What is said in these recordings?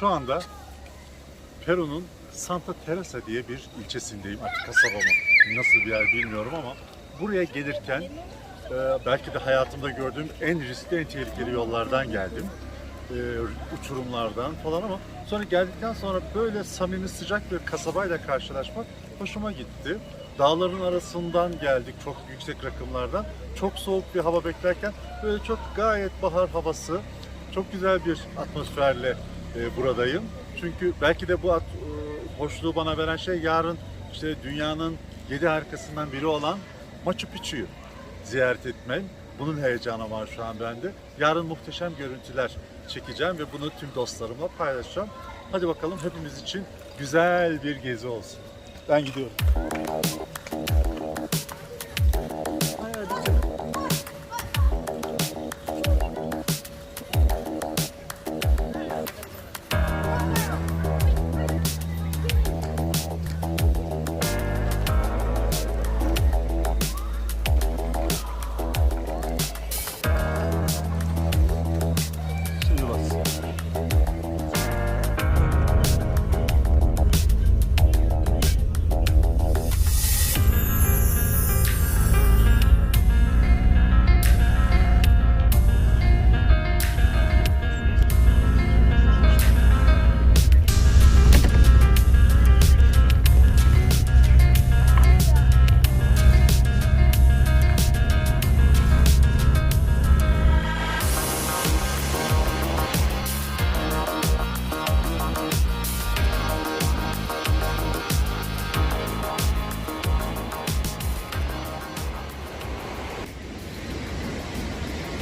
şu anda Peru'nun Santa Teresa diye bir ilçesindeyim. Artık kasaba nasıl bir yer bilmiyorum ama buraya gelirken e, belki de hayatımda gördüğüm en riskli, en tehlikeli yollardan geldim. E, uçurumlardan falan ama sonra geldikten sonra böyle samimi sıcak bir kasabayla karşılaşmak hoşuma gitti. Dağların arasından geldik çok yüksek rakımlardan. Çok soğuk bir hava beklerken böyle çok gayet bahar havası, çok güzel bir atmosferle e, buradayım. Çünkü belki de bu at, e, hoşluğu bana veren şey yarın işte dünyanın yedi harikasından biri olan Machu Picchu'yu ziyaret etmen. Bunun heyecanı var şu an bende. Yarın muhteşem görüntüler çekeceğim ve bunu tüm dostlarımla paylaşacağım. Hadi bakalım hepimiz için güzel bir gezi olsun. Ben gidiyorum.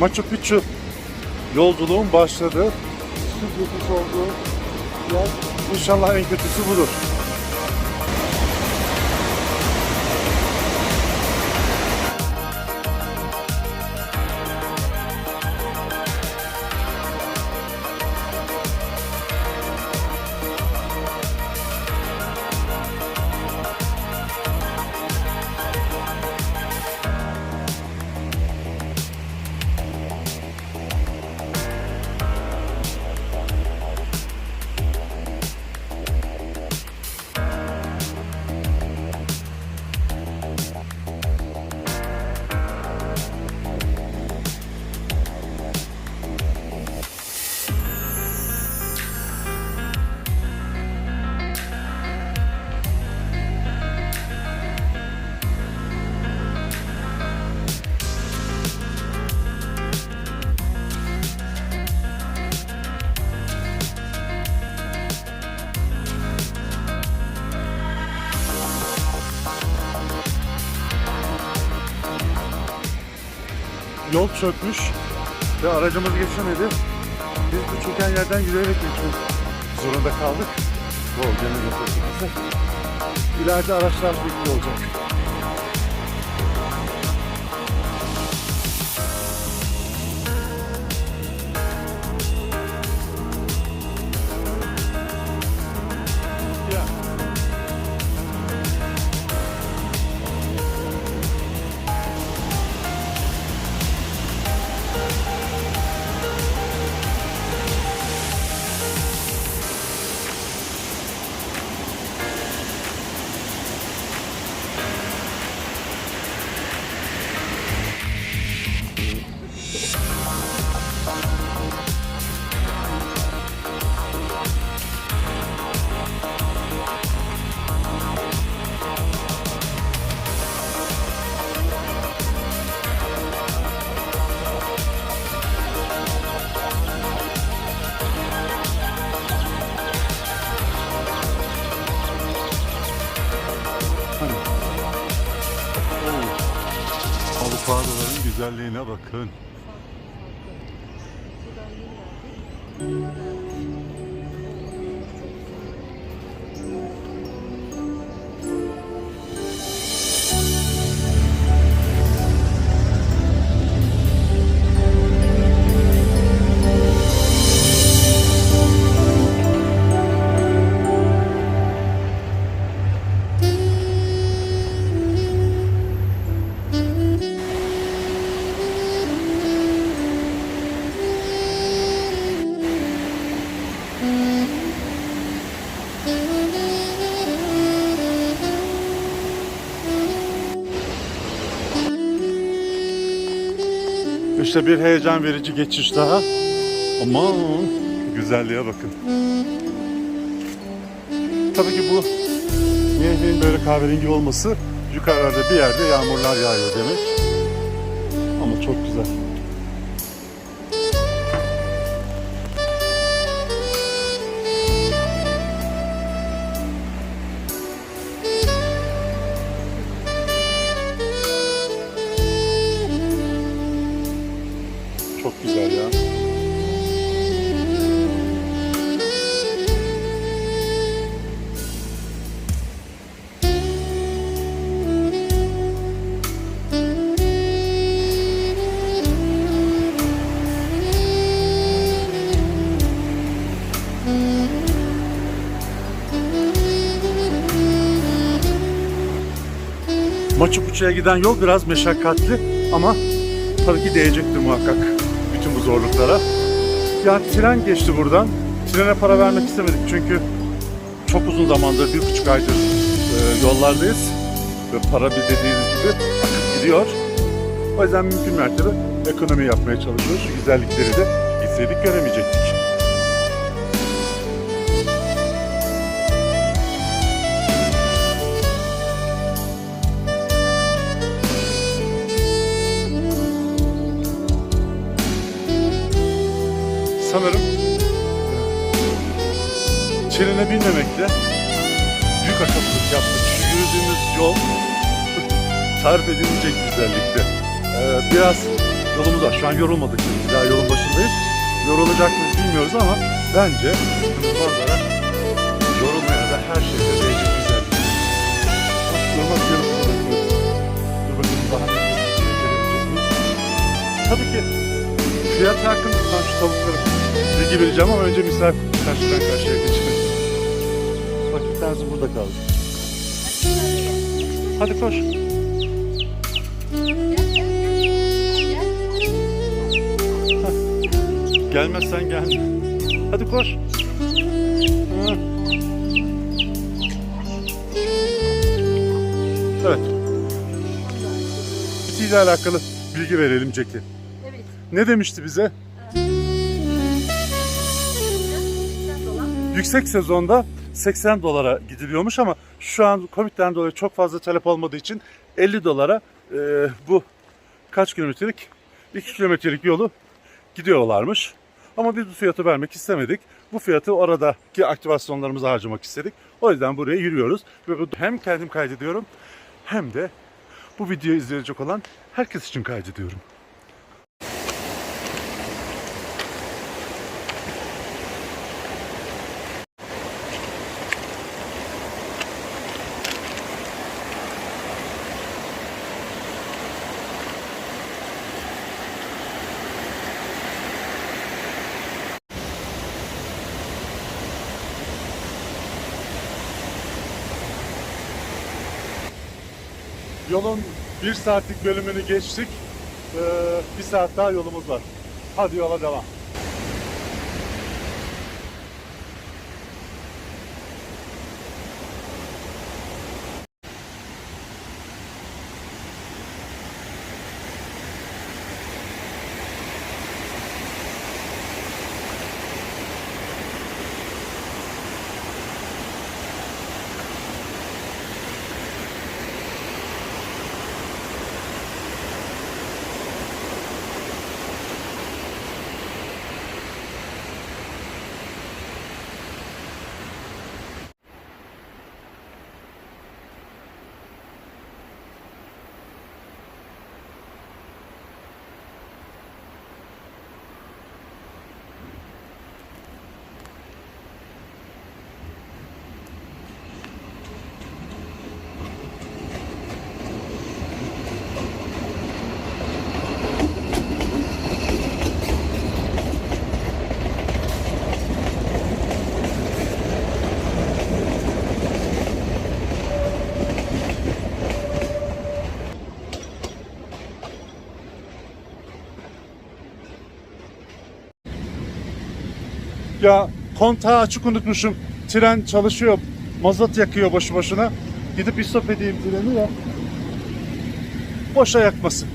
Machu Picchu yolculuğum başladı. Sürpriz olduğu yer inşallah en kötüsü budur. Yol çökmüş ve aracımız geçemedi. Biz bu çöken yerden yürüyerek geçmek zorunda kaldık. Bu götürdüğümüzde. İleride araçlar bekliyor olacak. Güzelliğine İşte bir heyecan verici geçiş daha. Aman güzelliğe bakın. Tabii ki bu nehrin böyle kahverengi olması yukarılarda bir yerde yağmurlar yağıyor demek. Ama çok güzel. Picchu'ya giden yol biraz meşakkatli ama tabii ki değecektir muhakkak bütün bu zorluklara. Ya tren geçti buradan. Trene para vermek istemedik çünkü çok uzun zamandır, bir buçuk aydır e, yollardayız. Ve para bir dediğiniz gibi gidiyor. O yüzden mümkün mertebe ekonomi yapmaya çalışıyoruz. Güzellikleri de gitseydik göremeyecektik. Sanırım trene binmemekle büyük akıllılık yaptık. Yürüdüğümüz yol tarif edilecek güzellikte. Ee, biraz yolumuz var. Şu an yorulmadık. Biz daha yolun başındayız. Yorulacak mıyız bilmiyoruz ama bence manzara yorulmaya da her şeyde değecek güzellik. Yarısı bırakıyoruz. Dur bakalım daha miyiz? Tabii ki fiyat hakkında şu tavukları bilgi vereceğim ama önce misafir karşıdan karşıya geçelim. Bak bir tanesi burada kaldı. Hadi koş. Gelmezsen gelme. Hadi koş. Evet. Bitiyle alakalı bilgi verelim Ceki. Evet. Ne demişti bize? Yüksek sezonda 80 dolara gidiliyormuş ama şu an Covid'den dolayı çok fazla talep olmadığı için 50 dolara e, bu kaç kilometrelik? 2 kilometrelik yolu gidiyorlarmış. Ama biz bu fiyatı vermek istemedik. Bu fiyatı oradaki aktivasyonlarımıza harcamak istedik. O yüzden buraya yürüyoruz. Ve hem kendim kaydediyorum hem de bu videoyu izleyecek olan herkes için kaydediyorum. Yolun bir saatlik bölümünü geçtik. Ee, bir saat daha yolumuz var. Hadi yola devam. Ya kontağı açık unutmuşum. Tren çalışıyor. Mazot yakıyor boşu boşuna. Gidip istop edeyim treni ya. Boşa yakmasın.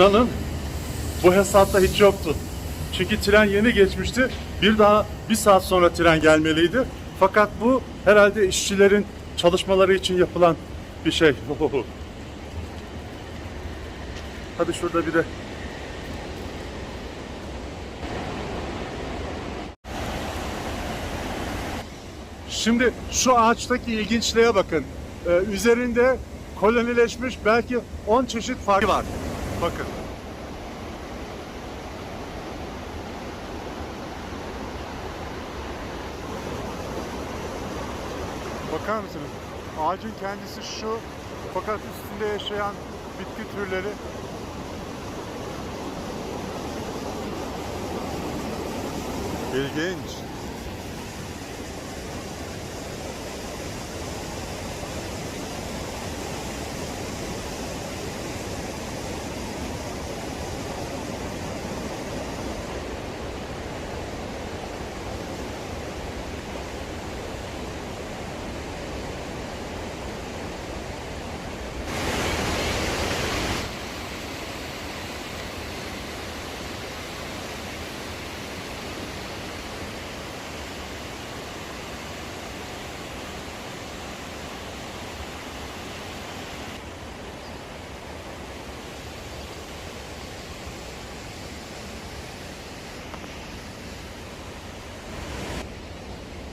İnanın bu hesapta hiç yoktu. Çünkü tren yeni geçmişti. Bir daha bir saat sonra tren gelmeliydi. Fakat bu herhalde işçilerin çalışmaları için yapılan bir şey. Hadi şurada bir de Şimdi şu ağaçtaki ilginçliğe bakın. Ee, üzerinde kolonileşmiş belki 10 çeşit farklı var. Bakın. Bakar mısınız? Ağacın kendisi şu fakat üstünde yaşayan bitki türleri İlginç.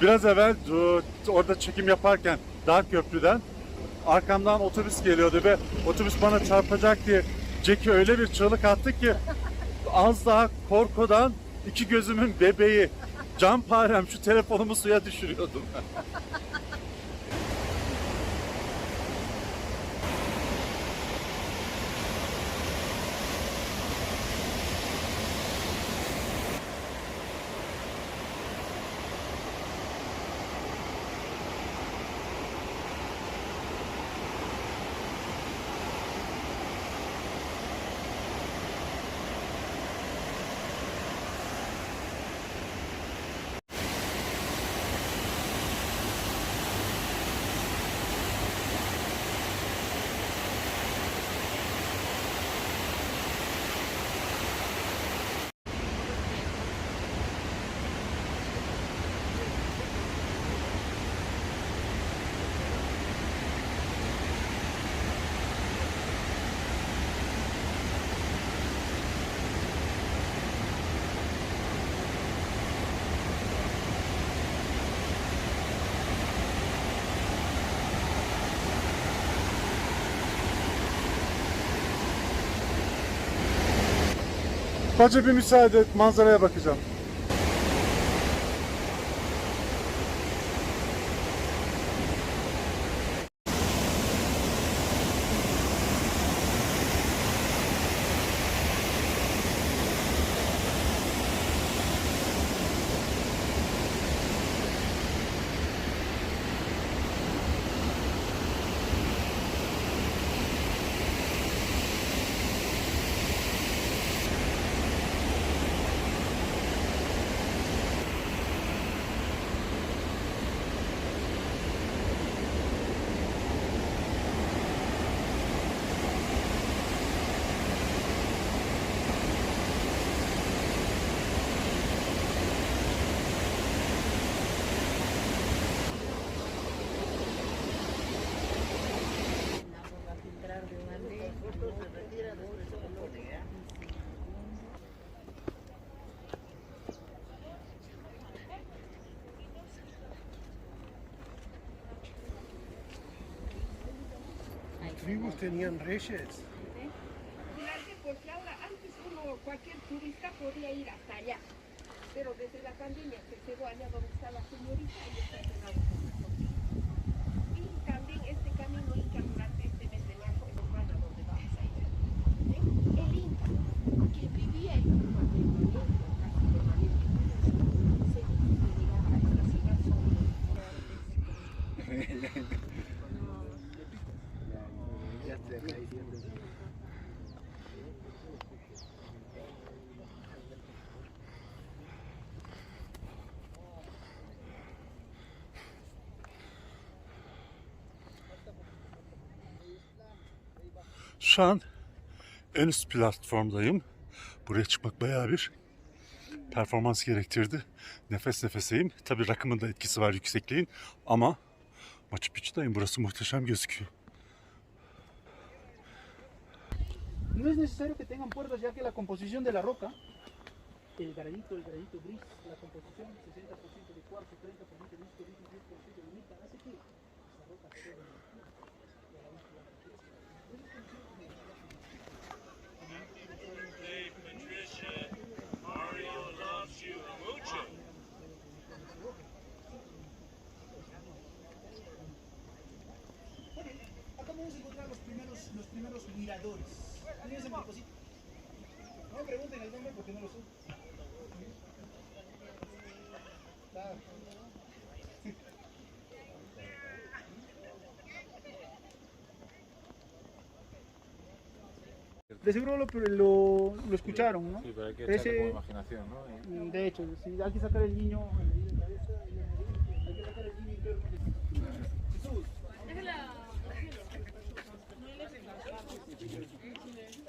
Biraz evvel e, orada çekim yaparken Dar Köprü'den arkamdan otobüs geliyordu ve otobüs bana çarpacak diye Jackie öyle bir çığlık attı ki az daha korkudan iki gözümün bebeği canparem şu telefonumu suya düşürüyordum. Bacı bir müsaade et manzaraya bakacağım. Tribus tenían reyes. Pues Laura, antes uno, cualquier turista podía ir hasta allá, pero desde la pandemia se quedó allá donde está la señorita y está cerrado. Şu an en üst platformdayım. Buraya çıkmak bayağı bir performans gerektirdi. Nefes nefeseyim. Tabii rakımın da etkisi var yüksekliğin. Ama Machu Picchu'dayım. Burası muhteşem gözüküyor. No es necesario que tengan puertas ya que la composición de la roca, el granito, el granito gris, la composición 60% de cuarzo, 30% de disco, 10% de granita, hace que la roca sea De seguro lo, lo, lo escucharon, ¿no? Sí, pero hay que Ese- imaginación, ¿no? Y- De hecho, si hay que sacar el niño de la cabeza, hay que sacar el niño y ver. Jesús.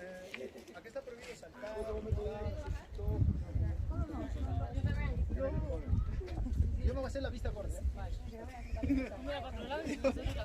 Eh, Aquí está prohibido saltar, Yo me voy a hacer la vista corta.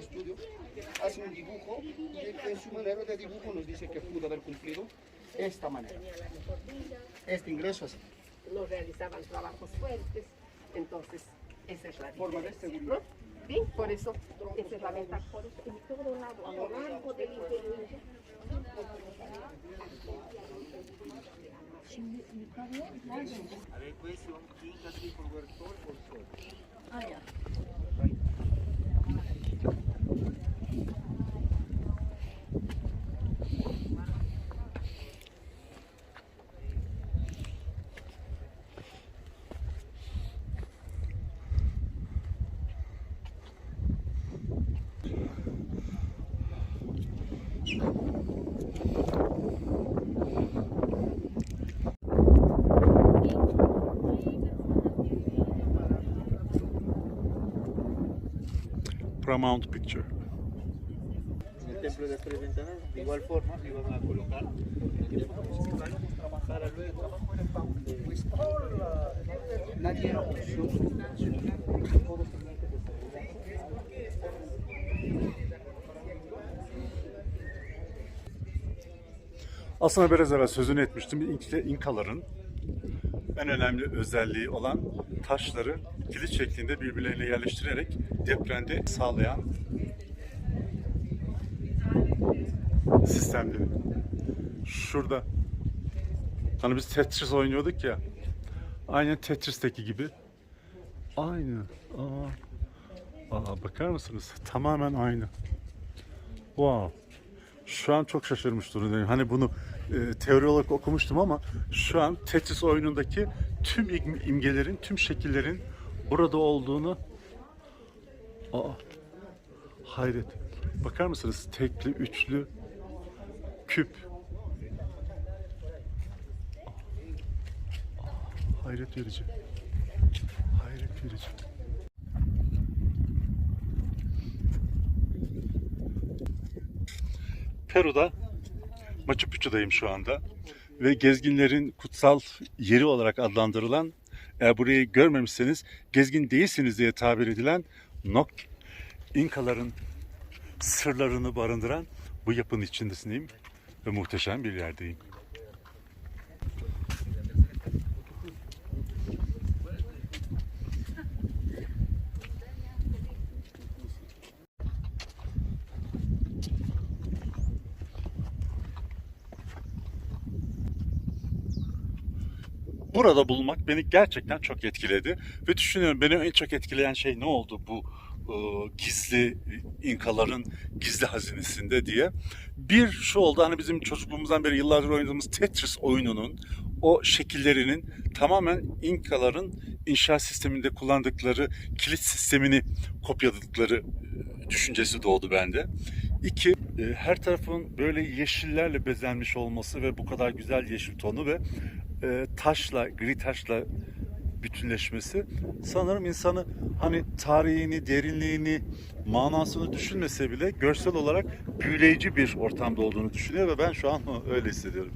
de estudio, hace un dibujo y en su manera de dibujo nos dice que pudo haber cumplido esta manera. Este ingreso así. no realizaban trabajos fuertes, entonces esa es la Forma de seguridad. ¿no? Sí, por eso, esa es la ventaja, por eso en todo lado, a lo largo del interior. Paramount Picture. El templo de las tres ventanas, de igual forma, iban a colocar luego nadie era ocioso. Todos tenían que desarrollar. Aslında biraz evvel sözünü etmiştim. İnk- İnkaların en önemli özelliği olan taşları kilit şeklinde birbirlerine yerleştirerek depremde sağlayan sistemleri. Şurada. Hani biz Tetris oynuyorduk ya. Aynen Tetris'teki gibi. Aynı. Aa. Aa, bakar mısınız? Tamamen aynı. Wow. Şu an çok şaşırmış durumdayım. Hani bunu e, teori olarak okumuştum ama şu an Tetris oyunundaki tüm im- imgelerin, tüm şekillerin burada olduğunu Aa, hayret. Bakar mısınız? Tekli, üçlü, küp. Hayret verici. Hayret verici. Peru'da Machu Picchu'dayım şu anda ve gezginlerin kutsal yeri olarak adlandırılan eğer burayı görmemişseniz gezgin değilsiniz diye tabir edilen Nok İnkaların sırlarını barındıran bu yapının içindesindeyim ve muhteşem bir yerdeyim. Burada bulunmak beni gerçekten çok etkiledi. Ve düşünüyorum beni en çok etkileyen şey ne oldu bu e, gizli İnkaların gizli hazinesinde diye. Bir şu oldu hani bizim çocukluğumuzdan beri yıllardır oynadığımız Tetris oyununun o şekillerinin tamamen İnkaların inşaat sisteminde kullandıkları kilit sistemini kopyaladıkları e, düşüncesi doğdu bende. İki, e, her tarafın böyle yeşillerle bezenmiş olması ve bu kadar güzel yeşil tonu ve e, taşla, gri taşla bütünleşmesi sanırım insanı hani tarihini, derinliğini, manasını düşünmese bile görsel olarak büyüleyici bir ortamda olduğunu düşünüyor ve ben şu an öyle hissediyorum.